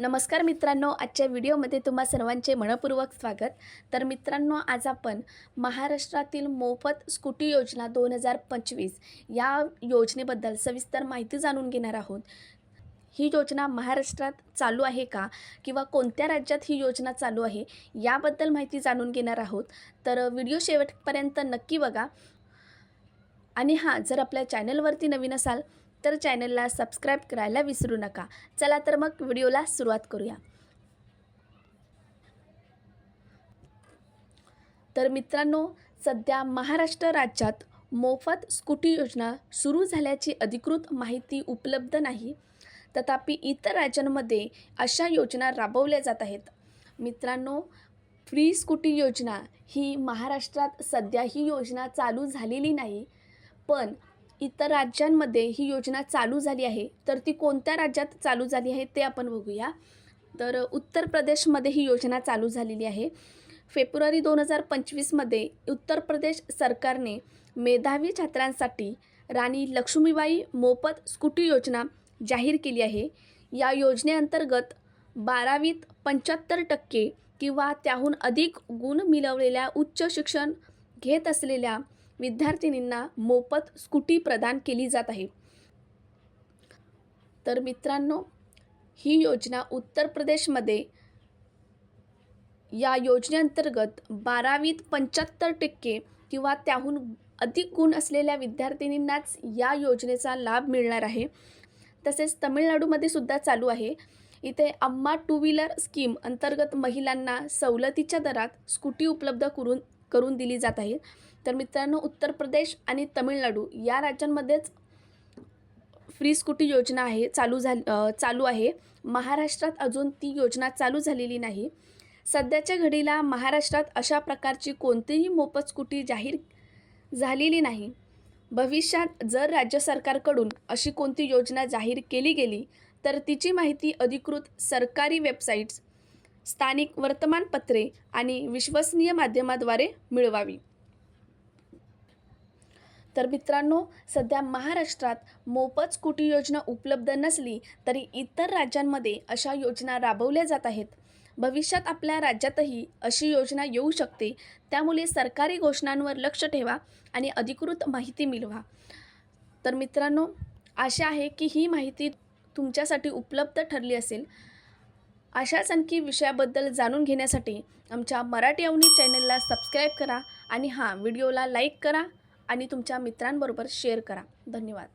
नमस्कार मित्रांनो आजच्या व्हिडिओमध्ये तुम्हा सर्वांचे मनपूर्वक स्वागत. तर मित्रांनो आज आपण महाराष्ट्रातील मोफत स्कूटी योजना दोन हजार पंचवीस या योजनेबद्दल सविस्तर माहिती जाणून घेणार आहोत. ही योजना महाराष्ट्रात चालू आहे का? किंवा कोणत्या राज्यात ही योजना चालू आहे? याबद्दल माहिती जाणून घेणार आहोत. तर व्हिडिओ शेवटपर्यंत नक्की बघा. आणि हां जर आपल्या चॅनलवरती नवीन असाल तर चॅनलला सबस्क्राईब करायला विसरू नका. चला तर मग व्हिडिओला सुरुवात करूया. तर मित्रांनो सध्या महाराष्ट्र राज्यात मोफत स्कूटी योजना सुरू झाल्याची अधिकृत माहिती उपलब्ध नाही. तथापि इतर राज्यांमध्ये अशा योजना राबवल्या जात आहेत. मित्रांनो फ्री स्कूटी योजना ही महाराष्ट्रात सध्या ही योजना चालू झालेली नाही. पण इतर राज्यांमध्ये ही योजना चालू झाली आहे तर ती कोणत्या राज्यात चालू झाली आहे ते आपण बघूया. तर उत्तर प्रदेशमध्ये ही योजना चालू झालेली आहे. फेब्रुवारी दोन हजार पंचवीसमध्ये उत्तर प्रदेश सरकारने मेधावी छात्रांसाठी राणी लक्ष्मीबाई मोफत स्कूटी योजना जाहीर केली आहे. या योजनेअंतर्गत बारावीत पंच्याहत्तर टक्के किंवा त्याहून अधिक गुण मिळवलेल्या उच्च शिक्षण घेत असलेल्या विद्यार्थिनींना मोफत स्कूटी प्रदान केली जात आहे. तर मित्रांनो ही योजना उत्तर प्रदेशमध्ये या योजनेअंतर्गत बारावीत पंच्याहत्तर टक्के किंवा त्याहून अधिक गुण असलेल्या विद्यार्थिनींनाच या योजनेचा लाभ मिळणार आहे. तसेच तमिळनाडूमध्ये सुद्धा चालू आहे. इथे अम्मा टू व्हीलर स्कीम अंतर्गत महिलांना सवलतीच्या दरात स्कूटी उपलब्ध करून करून दिली जात आहे. तर मित्रांनो उत्तर प्रदेश आणि तमिळनाडू या राज्यांमध्येच फ्री स्कूटी योजना आहे चालू झाली चालू आहे. महाराष्ट्रात अजून ती योजना चालू झालेली नाही. सध्याच्या घडीला महाराष्ट्रात अशा प्रकारची कोणतीही मोफत स्कूटी जाहीर झालेली नाही. भविष्यात जर राज्य सरकारकडून अशी कोणती योजना जाहीर केली गेली तर तिची माहिती अधिकृत सरकारी वेबसाईट्स स्थानिक वर्तमानपत्रे आणि विश्वसनीय माध्यमाद्वारे मिळवावी. तर मित्रांनो सध्या महाराष्ट्रात मोफत स्कूटी योजना उपलब्ध नसली तरी इतर राज्यांमध्ये अशा योजना राबवल्या जात आहेत. भविष्यात आपल्या राज्यातही अशी योजना येऊ शकते. त्यामुळे सरकारी घोषणांवर लक्ष ठेवा आणि अधिकृत माहिती मिळवा. तर मित्रांनो आशा आहे की ही माहिती तुमच्यासाठी उपलब्ध ठरली असेल. अशाच आणखी विषयाबद्दल जाणून घेण्यासाठी आमच्या मराठी अवनी चॅनलला सबस्क्राईब करा आणि हां व्हिडिओला लाईक करा आणि तुमच्या मित्रांबरोबर शेअर करा. धन्यवाद.